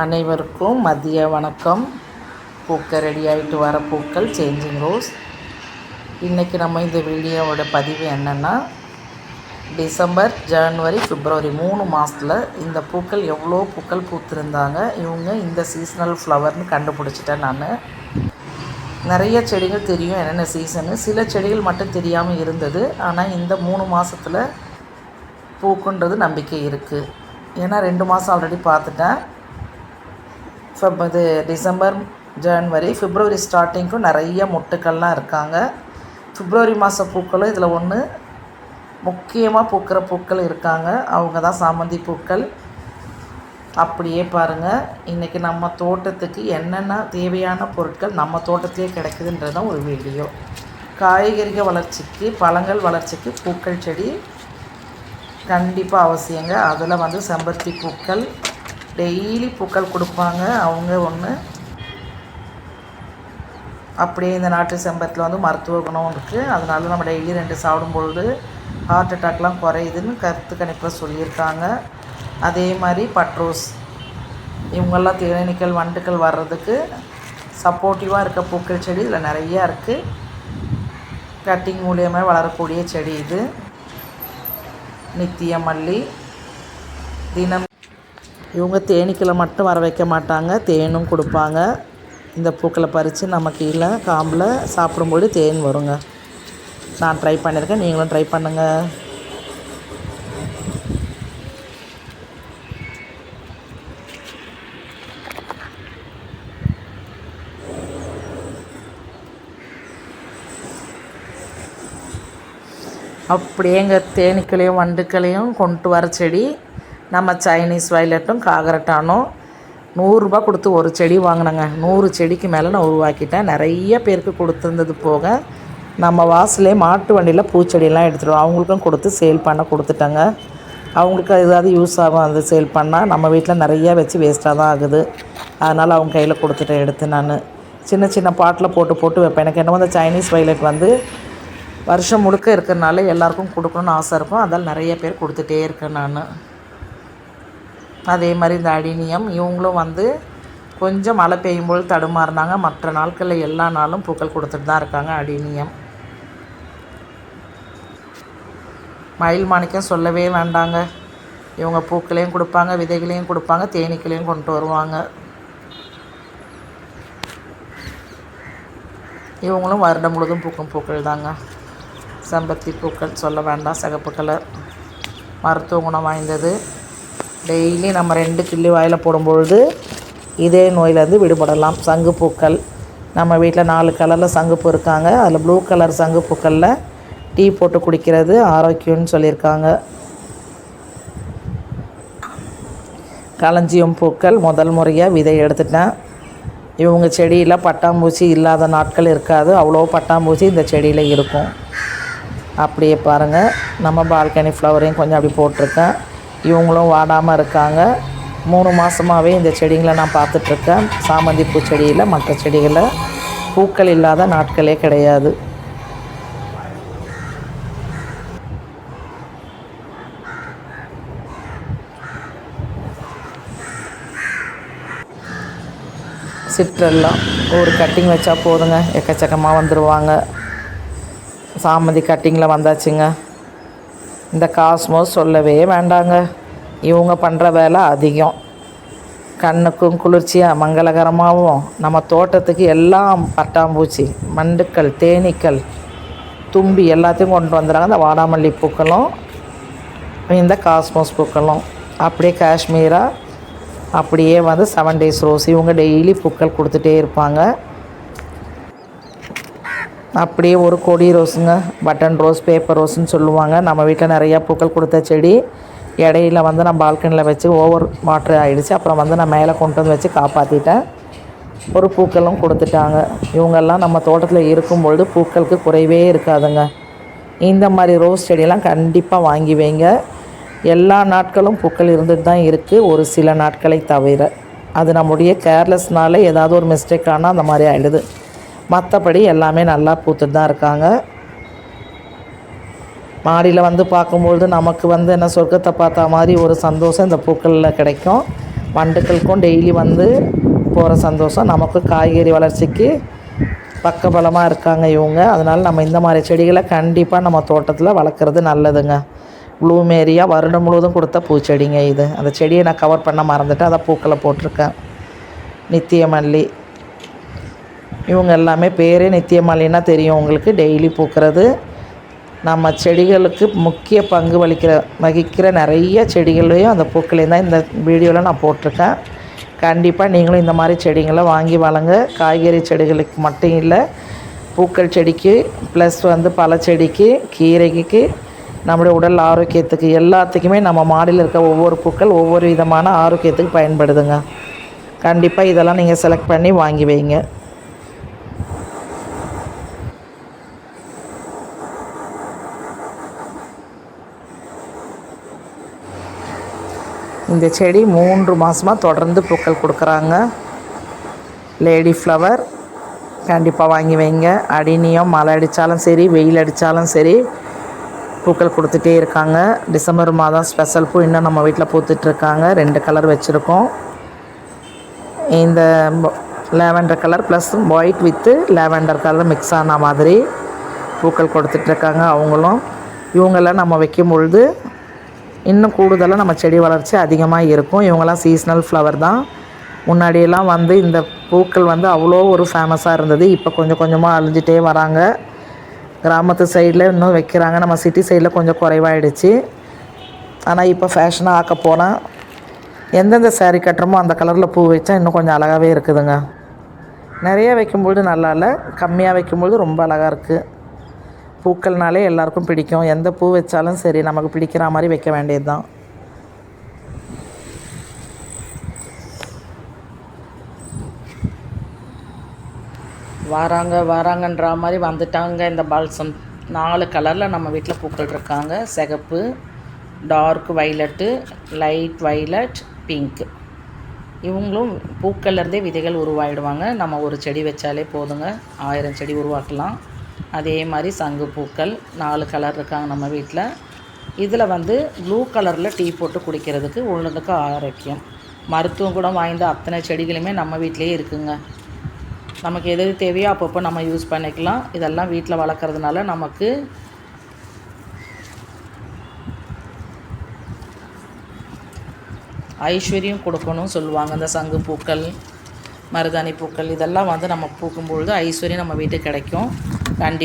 அனைவருக்கும் மதிய வணக்கம். பூக்க ரெடி ஆகிட்டு வர பூக்கள் சேஞ்சிங் ரோஸ் இன்றைக்கி நம்ம இந்த வீடியோவோட பதிவு என்னென்னா டிசம்பர் ஜனவரி பிப்ரவரி மூணு மாதத்தில் இந்த பூக்கள் எவ்வளோ பூக்கள் பூத்திருந்தாங்க இவங்க இந்த சீசனல் ஃப்ளவர்னு கண்டுபிடிச்சிட்டேன் நான். நிறைய செடிகள் தெரியும் என்னென்ன சீசனு சில செடிகள் மட்டும் தெரியாமல் இருந்தது. ஆனால் இந்த மூணு மாதத்தில் பூக்குன்றது நம்பிக்கை இருக்குது ஏன்னா ரெண்டு மாதம் ஆல்ரெடி பார்த்துட்டேன். ஃபெப் இது டிசம்பர் ஜனவரி ஃபிப்ரவரி ஸ்டார்டிங்க்கும் நிறைய மொட்டுக்கள்லாம் இருக்காங்க. ஃபிப்ரவரி மாத பூக்களும் இதில் ஒன்று முக்கியமாக பூக்கிற பூக்கள் இருக்காங்க. அவங்க தான் சாமந்தி பூக்கள். அப்படியே பாருங்கள் இன்றைக்கி நம்ம தோட்டத்துக்கு என்னென்ன தேவையான பொருட்கள் நம்ம தோட்டத்திலே கிடைக்குதுன்றது தான் ஒரு வீடியோ. காய்கறிகள் வளர்ச்சிக்கு பழங்கள் வளர்ச்சிக்கு பூக்கள் செடி கண்டிப்பாக அவசியங்க. அதில் வந்து செம்பருத்தி பூக்கள் டெய்லி பூக்கள் கொடுப்பாங்க அவங்க ஒன்று அப்படியே இந்த நாட்டு செம்பத்தில் வந்து மருத்துவ குணம் இருக்குது அதனால நம்ம டெய்லி ரெண்டு சாப்பிடும்பொழுது ஹார்ட் அட்டாக்லாம் குறையுதுன்னு கருத்து கணிப்பில் சொல்லியிருக்காங்க. அதே மாதிரி பட்ரோஸ். இவங்கெல்லாம் தேனீக்கள் வண்டுகள் வர்றதுக்கு சப்போர்ட்டிவாக இருக்க பூக்கள் செடி இதில் நிறையா இருக்குது கட்டிங் மூலியமாக வளரக்கூடிய செடி இது. நித்திய மல்லி. தினம் இவங்க தேனீக்களை மட்டும் வர வைக்க மாட்டாங்க. தேனும் கொடுப்பாங்க. இந்த பூக்களை பறித்து நம்ம கீழே காம்பில் சாப்பிடும்போது தேன் வருங்க. நான் ட்ரை பண்ணியிருக்கேன் நீங்களும் ட்ரை பண்ணுங்கள் அப்படியே எங்கள் தேனீக்களையும் வண்டுக்களையும் கொண்டு வர செடி. நம்ம சைனீஸ் வயலட்டும் காகரட்டானும் நூறுரூபா கொடுத்து ஒரு செடி வாங்கினேங்க. நூறு செடிக்கு மேலே நான் உருவாக்கிட்டேன். நிறைய பேருக்கு கொடுத்துருந்தது போக நம்ம வாசலே மாட்டு வண்டியில் பூச்செடியெல்லாம் எடுத்துகிட்டு அவங்களுக்கும் கொடுத்து சேல் பண்ண கொடுத்துட்டேங்க. அவங்களுக்கு ஏதாவது யூஸ் ஆகும் அது சேல் பண்ணால் நம்ம வீட்டில் நிறையா வச்சு வேஸ்ட்டாக தான் ஆகுது. அதனால் அவங்க கையில் கொடுத்துட்டேன் எடுத்து நான். சின்ன சின்ன பாட்டில் போட்டு போட்டு வைப்பேன். எனக்கு என்னமோ அந்த சைனீஸ் வயலட் வந்து வருஷம் முழுக்க இருக்கிறனால எல்லாருக்கும் கொடுக்கணுன்னு ஆசை இருக்கும். அதால் நிறைய பேர் கொடுத்துட்டே இருக்கேன் நான். அதே மாதிரி இந்த அடினியம் இவங்களும் வந்து கொஞ்சம் மழை பெய்யும்போது தடுமாறினாங்க மற்ற நாட்களில் எல்லா நாளும் பூக்கள் கொடுத்துட்டு தான் இருக்காங்க அடினியம். மயில் மாணிக்கம் சொல்லவே வேண்டாங்க. இவங்க பூக்களையும் கொடுப்பாங்க விதைகளையும் கொடுப்பாங்க தேனீக்களையும் கொண்டு வருவாங்க. இவங்களும் வருடம் முழுதும் பூக்கும் பூக்கள் தாங்க. செம்பருத்தி பூக்கள் சொல்ல வேண்டாம் சிகப்பு கலர். மருத்துவ குணம் வாய்ந்தது. டெய்லி நம்ம ரெண்டு கிள்ளி வாயில் போடும்பொழுது இதே நோயிலேருந்து விடுபடலாம். சங்குப்பூக்கள். நம்ம வீட்டில் நாலு கலரில் சங்குப்பூ இருக்காங்க. அதில் ப்ளூ கலர் சங்குப்பூக்களில் டீ போட்டு குடிக்கிறது ஆரோக்கியம்னு சொல்லியிருக்காங்க. களஞ்சியம் பூக்கள் முதல் முறையாக விதை எடுத்துட்டேன். இவங்க செடியில் பட்டாம்பூச்சி இல்லாத நாட்கள் இருக்காது. அவ்வளோ பட்டாம்பூச்சி இந்த செடியில் இருக்கும். அப்படியே பாருங்கள் நம்ம பால்கனி ஃப்ளவரையும் கொஞ்சம் அப்படி போட்டிருக்கேன். இவங்களும் வாடாமல் இருக்காங்க. மூணு மாதமாகவே இந்த செடிங்களை நான் பார்த்துட்ருக்கேன். சாமந்தி பூ செடியில் மற்ற செடிகளை பூக்கள் இல்லாத நாட்களே கிடையாது. சிற்றெல்லாம் ஒரு கட்டிங் வச்சா போதுங்க. எக்கச்சக்கமாக வந்துடுவாங்க சாமந்தி கட்டிங்கில் வந்தாச்சுங்க. இந்த காஸ்மோஸ் சொல்லவே வேண்டாங்க. இவங்க பண்ணுற வேலை அதிகம். கண்ணுக்கும் குளிர்ச்சியாக மங்களகரமாகவும் நம்ம தோட்டத்துக்கு எல்லாம் பட்டாம்பூச்சி மண்டுக்கள் தேனீக்கள் தும்பி எல்லாத்தையும் கொண்டு வந்துடுறாங்க. இந்த வாடாமல்லி பூக்களும் இந்த காஸ்மோஸ் பூக்களும். அப்படியே காஷ்மீராக அப்படியே வந்து செவன் டேஸ் ரோஸ் இவங்க டெய்லி பூக்கள் கொடுத்துட்டே இருப்பாங்க. அப்படியே ஒரு கொடி ரோஸுங்க. பட்டன் ரோஸ் பேப்பர் ரோஸ்ன்னு சொல்லுவாங்க. நம்ம வீட்டில் நிறையா பூக்கள் கொடுத்த செடி. இடையில வந்து நான் பால்கனியில் வச்சு ஓவர் வாட்ரு ஆகிடுச்சு அப்புறம் வந்து நான் மேலே கொண்டு வந்து வச்சு காப்பாற்றிட்டேன் ஒரு பூக்களும் கொடுத்துட்டாங்க. இவங்கெல்லாம் நம்ம தோட்டத்தில் இருக்கும்பொழுது பூக்களுக்கு குறைவே இருக்காதுங்க. இந்த மாதிரி ரோஸ் செடியெல்லாம் கண்டிப்பாக வாங்கி வைங்க. எல்லா நாட்களும் பூக்கள் இருந்துட்டு தான் இருக்குது ஒரு சில நாட்களை தவிர. அது நம்முடைய கேர்லெஸ்னால ஏதாவது ஒரு மிஸ்டேக் ஆனால் அந்த மாதிரி ஆகிடுது மற்றபடி எல்லாமே நல்லா பூத்துட்டு தான் இருக்காங்க. மாடியில் வந்து பார்க்கும்பொழுது நமக்கு வந்து என்ன சொர்க்கத்தை பார்த்தா மாதிரி ஒரு சந்தோஷம் இந்த பூக்களில் கிடைக்கும். வண்டுக்களுக்கும் டெய்லி வந்து போகிற சந்தோஷம். நமக்கு காய்கறி வளர்ச்சிக்கு பக்கபலமாக இருக்காங்க இவங்க. அதனால் நம்ம இந்த மாதிரி செடிகளை கண்டிப்பாக நம்ம தோட்டத்தில் வளர்க்குறது நல்லதுங்க. ப்ளூமேரியா வருடம் முழுவதும் கொடுத்த பூச்செடிங்க இது. அந்த செடியை நான் கவர் பண்ண மறந்துட்டு அதை பூக்களை போட்டிருக்கேன். நித்திய மல்லி. இவங்க எல்லாமே பேரே நித்தியமல்லின்னா தெரியும் உங்களுக்கு. டெய்லி பூக்கிறது. நம்ம செடிகளுக்கு முக்கிய பங்கு வகிக்கிற வகிக்கிற நிறைய செடிகளையும் அந்த பூக்களையும் தான் இந்த வீடியோவில் நான் போட்டிருக்கேன். கண்டிப்பாக நீங்களும் இந்த மாதிரி செடிங்களை வாங்கி வளங்க. காய்கறி செடிகளுக்கு மட்டும் இல்லை பூக்கள் செடிக்கு ப்ளஸ் வந்து பழச்செடிக்கு கீரைக்கு நம்முடைய உடல் ஆரோக்கியத்துக்கு எல்லாத்துக்குமே நம்ம மாடியில் இருக்க ஒவ்வொரு பூக்கள் ஒவ்வொரு விதமான ஆரோக்கியத்துக்கு பயன்படுதுங்க. கண்டிப்பாக இதெல்லாம் நீங்கள் செலக்ட் பண்ணி வாங்கி வைங்க. இந்த செடி மூன்று மாதமாக தொடர்ந்து பூக்கள் கொடுக்குறாங்க. லேடி ஃப்ளவர் கண்டிப்பாக வாங்கி வைங்க. அடினியம் மழை அடித்தாலும் சரி வெயில் அடித்தாலும் சரி பூக்கள் கொடுத்துட்டே இருக்காங்க. டிசம்பர் மாதம் ஸ்பெஷல் பூ இன்னும் நம்ம வீட்டில் பூத்துட்ருக்காங்க ரெண்டு கலர் வச்சுருக்கோம். இந்த lavender colour plus white with lavender colour mix ஆன மாதிரி பூக்கள் கொடுத்துட்ருக்காங்க அவங்களும். இவங்கெல்லாம் நம்ம வைக்கும் பொழுது இன்னும் கூடுதலாக நம்ம செடி வளர்ச்சி அதிகமாக இருக்கும். இவங்கெல்லாம் சீஸ்னல் ஃப்ளவர் தான். முன்னாடியெல்லாம் வந்து இந்த பூக்கள் வந்து அவ்வளோ ஒரு ஃபேமஸாக இருந்தது. இப்போ கொஞ்சம் கொஞ்சமாக அழிஞ்சிட்டே வராங்க. கிராமத்து சைடில் இன்னும் வைக்கிறாங்க. நம்ம சிட்டி சைடில் கொஞ்சம் குறைவாயிடுச்சு. ஆனால் இப்போ ஃபேஷனாக ஆக்க போனால் எந்தெந்த சேரீ கட்டுறோமோ அந்த கலரில் பூ வச்சா இன்னும் கொஞ்சம் அழகாகவே இருக்குதுங்க. நிறைய வைக்கும்பொழுது நல்லா இல்லை கம்மியாக வைக்கும்பொழுது ரொம்ப அழகாக இருக்குது பூக்கள்னாலே எல்லாருக்கும் பிடிக்கும். எந்த பூ வச்சாலும் சரி நமக்கு பிடிக்கிற மாதிரி வைக்க வேண்டியது தான் வராங்க வராங்கன்ற மாதிரி வந்துட்டாங்க இந்த பால்சம். நாலு கலரில் நம்ம வீட்டில் பூக்கள் இருக்காங்க. சிகப்பு dark violet light violet pink. இவங்களும் பூக்கள்லேருந்தே விதைகள் உருவாயிடுவாங்க. நம்ம ஒரு செடி வச்சாலே போதுங்க. ஆயிரம் செடி உருவாக்கலாம். அதே மாதிரி சங்கு பூக்கள் நாலு கலர் இருக்காங்க நம்ம வீட்டில் இதில் வந்து ப்ளூ கலரில் டீ போட்டு குடிக்கிறதுக்கு உடலுக்கு ஆரோக்கியம். மருத்துவம் குணம் வாய்ந்த அத்தனை செடிகளுமே நம்ம வீட்டிலேயே இருக்குங்க. நமக்கு எது எது தேவையோ அப்பப்போ நம்ம யூஸ் பண்ணிக்கலாம். இதெல்லாம் வீட்டில் வளர்க்குறதுனால நமக்கு ஐஸ்வர்யம் கொடுக்கணும் சொல்லுவாங்க. இந்த சங்கு பூக்கள் மருதாணி பூக்கள் இதெல்லாம் வந்து நம்ம பூக்கும் பொழுது ஐஸ்வர்யம் நம்ம வீட்டுக்கு கிடைக்கும். கண்டி